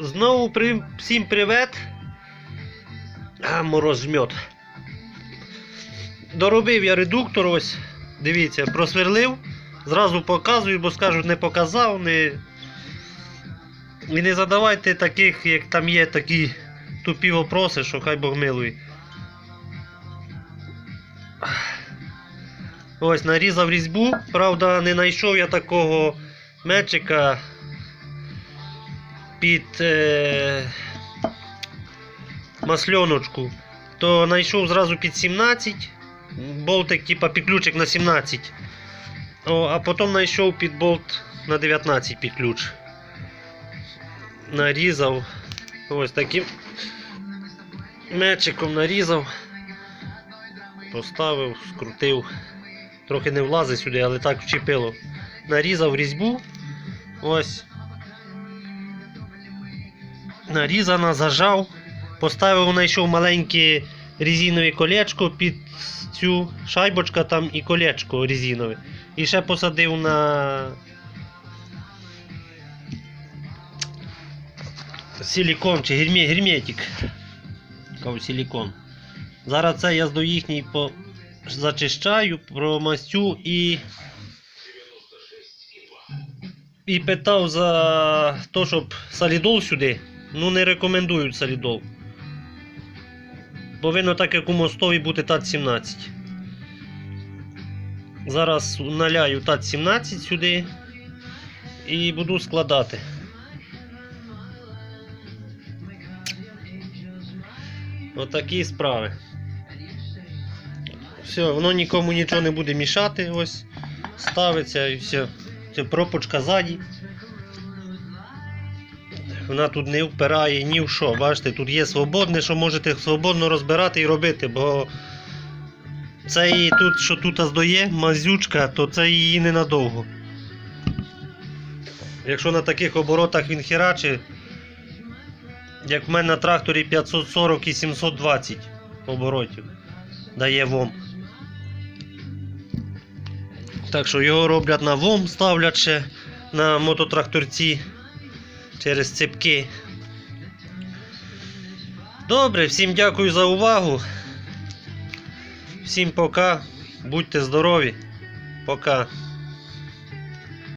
Знову при... всім привіт. А, мороз. Доробив я редуктор, ось, дивіться, просверлив. Зразу показую, бо скажуть, не показав, не. І не задавайте таких, як там є такі тупі вопроси, що хай Бог милує. Ось нарізав різьбу. Правда, не знайшов я такого метчика під е, масльоночку. То знайшов зразу під 17. Болтик, типа підключик на 17. О, а потім знайшов під болт на 19 під ключ. Нарізав. Ось таким метчиком нарізав. Поставив, скрутив. Трохи не влазить сюди, але так вчепило. Нарізав різьбу. Ось. Нарізана, зажав. Поставив, знайшов маленьке резинове колечко під цю шайбочка там і колечко резинове. І ще посадив на силікон чи герме, герметик. Силікон. Зараз це я до їхній по зачищаю, промастю і. І питав за те, щоб солідол сюди. Ну не рекомендують солідол. Повинно так як у мостові бути ТАТ-17. Зараз наляю ТАТ-17 сюди і буду складати. Отакі справи. Все, воно нікому нічого не буде мішати. Ось ставиться і все. Це пропочка ззаді. Вона тут не впирає ні в що. Бачите, тут є свободне, що можете свободно розбирати і робити, бо це її тут, що тут здоє, мазючка, то це її ненадовго. Якщо на таких оборотах він херачить, як в мене на тракторі 540 і 720 оборотів дає ВОМ. Так що його роблять на ВОМ, ставлять ще на мототракторці через ципки. Добре, всім дякую за увагу. Всім пока. Будьте здорові. Пока.